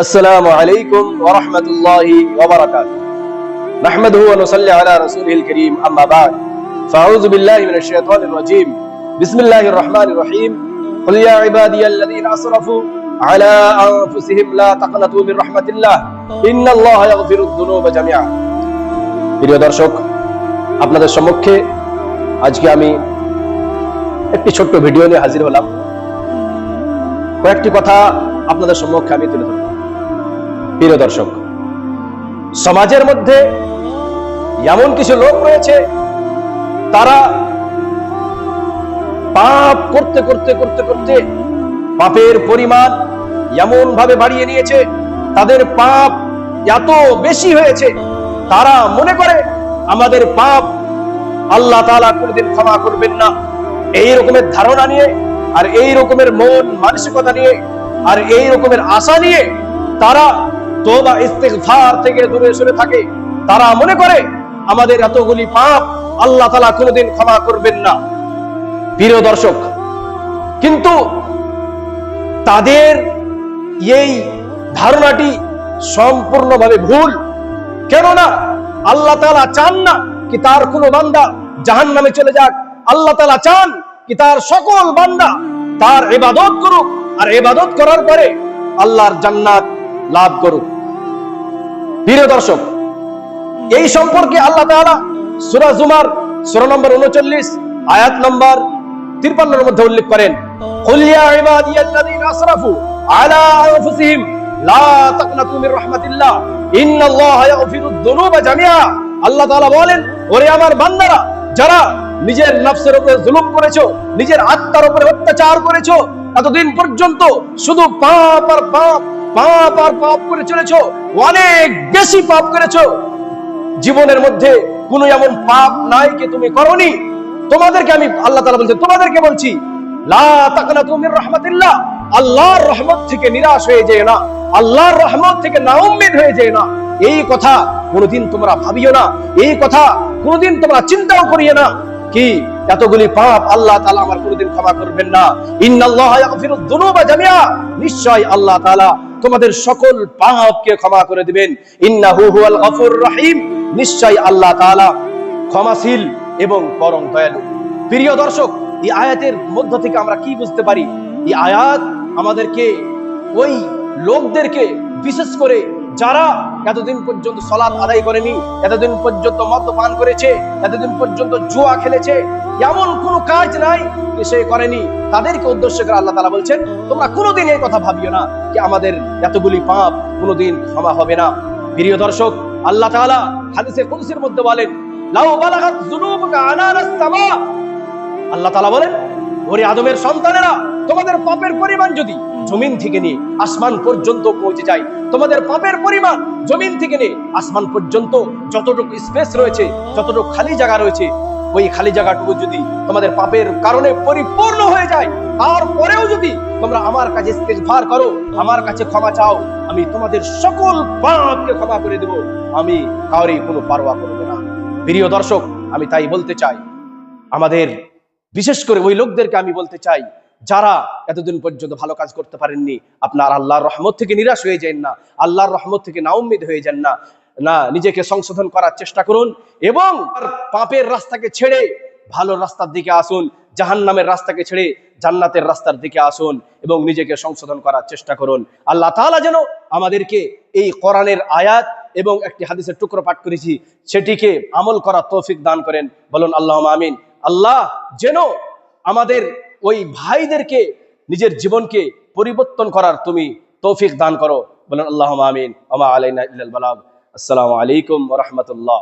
السلام عليكم ورحمة الله وبركاته نحمده ونصلي على رسوله الكريم أما بعد فأعوذ بالله من الشيطان الرجيم بسم الله الرحمن الرحيم قل يا عبادي الذين أسرفوا على أنفسهم لا تقنطوا من رحمة الله إن الله يغفر الذنوب جميعا প্রিয় দর্শক আপনাদের সম্মুখে আজকে আমি একটি ছোট্ট ভিডিও নিয়ে হাজির হলাম কয়েকটি কথা আপনাদের সম্মুখে আমি তুলে ধরব প্রিয় দর্শক, সমাজের মধ্যে এমন কিছু লোক রয়েছে, তারা পাপ করতে করতে করতে করতে পাপের পরিমাণ এমন ভাবে বাড়িয়ে নিয়েছে, তাদের পাপ এত বেশি হয়েছে, তারা মনে করে আমাদের পাপ আল্লাহ তাআলা কোনোদিন ক্ষমা করবেন না। এই রকমের ধারণা নিয়ে আর এই রকমের মন মানসিকতা নিয়ে আর এই রকমের আশা নিয়ে তারা তোবা ইস্তেগফার থেকে দূরে সরে থাকে। তারা মনে করে, আমাদের এতগুলি পাপ আল্লাহ তাআলা কোনোদিন ক্ষমা করবেন না। প্রিয় দর্শক, কিন্তু তাদের এই ধারণাটি সম্পূর্ণভাবে ভুল। কেননা আল্লাহ তাআলা চান না কি তার কোনো বান্দা জাহান নামে চলে যাক। আল্লাহ তাআলা চান কি তার সকল বান্দা তার ইবাদত করুক। আর ইবাদত করার পরে আল্লাহর জান্নাত লাভ করুক। প্রিয় দর্শক, এই সম্পর্কে আল্লাহ তাআলা সূরা জুমার, সূরা নম্বর 39 আয়াত নম্বর 53 এর মধ্যে উল্লেখ করেন, কুল ইয়া ইবাদিয়াল্লাযীনা আসরাফু আলা আনফুসিহিম, লা তাকনাতু মির রাহমাতিল্লাহ, ইন্নাল্লাহা ইয়াগফিরুদ যুনুবা জামিআ। আল্লাহ তাআলা বলেন, ওরে আমার বান্দারা, যারা নিজের নফসের উপরে জুলুম করেছ, নিজের আত্মার উপরে অত্যাচার করেছ, এতদিন পর্যন্ত শুধু পাপ আর পাপ পাপ আর পাপ করে চলেছো, অনেক বেশি পাপ করেছ। জীবনের মধ্যে কোনো এমন পাপ নাই কি তুমি করনি। তোমাদেরকে আমি আল্লাহ তাআলা বলছেন তোমাদেরকে বলছি আল্লাহর রহমত থেকে নিরাশ হয়ে না। আল্লাহর রহমত থেকে হয়ে না। এই কথা কোনোদিন তোমরা ভাবিও না। এই কথা কোনোদিন তোমরা চিন্তাও করিও না। কি? এতগুলি পাপ আল্লাহ তাআলা আমার কোনোদিন ক্ষমা করবেন না। ইন্নাল্লাহা জামিআ। নিশ্চয় আল্লাহ তাআলা তোমাদের সকল পাপকে ক্ষমা করে দিবেন। ইন্নাহু হুয়াল গফুর রহিম। নিশ্চয় আল্লাহ তাআলা ক্ষমাশীল এবং পরম দয়ালু। প্রিয় দর্শক, এই আয়াতের মধ্য থেকে আমরা কি বুঝতে পারি? এই আয়াত আমাদেরকে, ওই লোকদেরকে বিশেষ করে যারা এতদিন পর্যন্ত সলাৎ আদায় করেনি, এতদিন পর্যন্ত মদ্যপান করেছে, এতদিন পর্যন্ত জুয়া খেলেছে, এমন কোনো কাজ নাই যে সে করেনি। তাদেরকে উদ্দেশ্য করে আল্লাহ তাআলা বলছেন, তোমরা কোনোদিন এই কথা ভাবিও না যে আমাদের এতগুলি পাপ কোনোদিন ক্ষমা হবে না। প্রিয় দর্শক, আল্লাহ তাআলা হাদিসে কুদসির মধ্যে বলেন আল্লাহ তাআলা বলেন ওরে আদমের সন্তানেরা, তোমাদের পাপের পরিমাণ যদি জমিন থেকে নিয়ে আসমান পর্যন্ত পৌঁছে যায়, তোমাদের পাপের পরিমাণ জমিন থেকে নিয়ে আসমান পর্যন্ত যতটুকু স্পেস রয়েছে, যতটুকু খালি জায়গা রয়েছে, ওই খালি জায়গাটুকু যদি তোমাদের পাপের কারণে পরিপূর্ণ হয়ে যায়, তারপরেও যদি তোমরা আমার কাছে ইস্তেগফার করো, আমার কাছে ক্ষমা চাও, আমি তোমাদের সকল পাপকে ক্ষমা করে দেব, আমি কাউরে কোনো পারোয়া করব না। প্রিয় দর্শক, আমি তাই বলতে চাই, আমাদের বিশেষ করে ওই লোকদেরকে আমি বলতে চাই, যারা এতদিন পর্যন্ত ভালো কাজ করতে পারেননি, আপনার আল্লাহর রহমত থেকে নিরাশ হয়ে যান না, আল্লাহর রহমত থেকে নাউম্মিদ হয়ে যান না না, নিজেকে সংশোধন করার চেষ্টা করুন এবং পাপের রাস্তাকে ছেড়ে ভালো রাস্তার দিকে আসুন, জাহান্নামের রাস্তাকে ছেড়ে জান্নাতের রাস্তার দিকে আসুন এবং নিজেকে সংশোধন করার চেষ্টা করুন। আল্লাহ তাআলা যেন আমাদেরকে এই কোরআনের আয়াত এবং একটি হাদিসের টুকরো পাঠ করেছি, সেটিকে আমল করার তৌফিক দান করেন। বলুন আল্লাহ আমিন। আল্লাহ যেন আমাদের ওই ভাইদেরকে, নিজের জীবনকে পরিবর্তন করার তুমি তৌফিক দান করো। বলেন আল্লাহ আমিন আমা আলাইনা আসসালামু আলাইকুম রাহমাতুল্লাহ।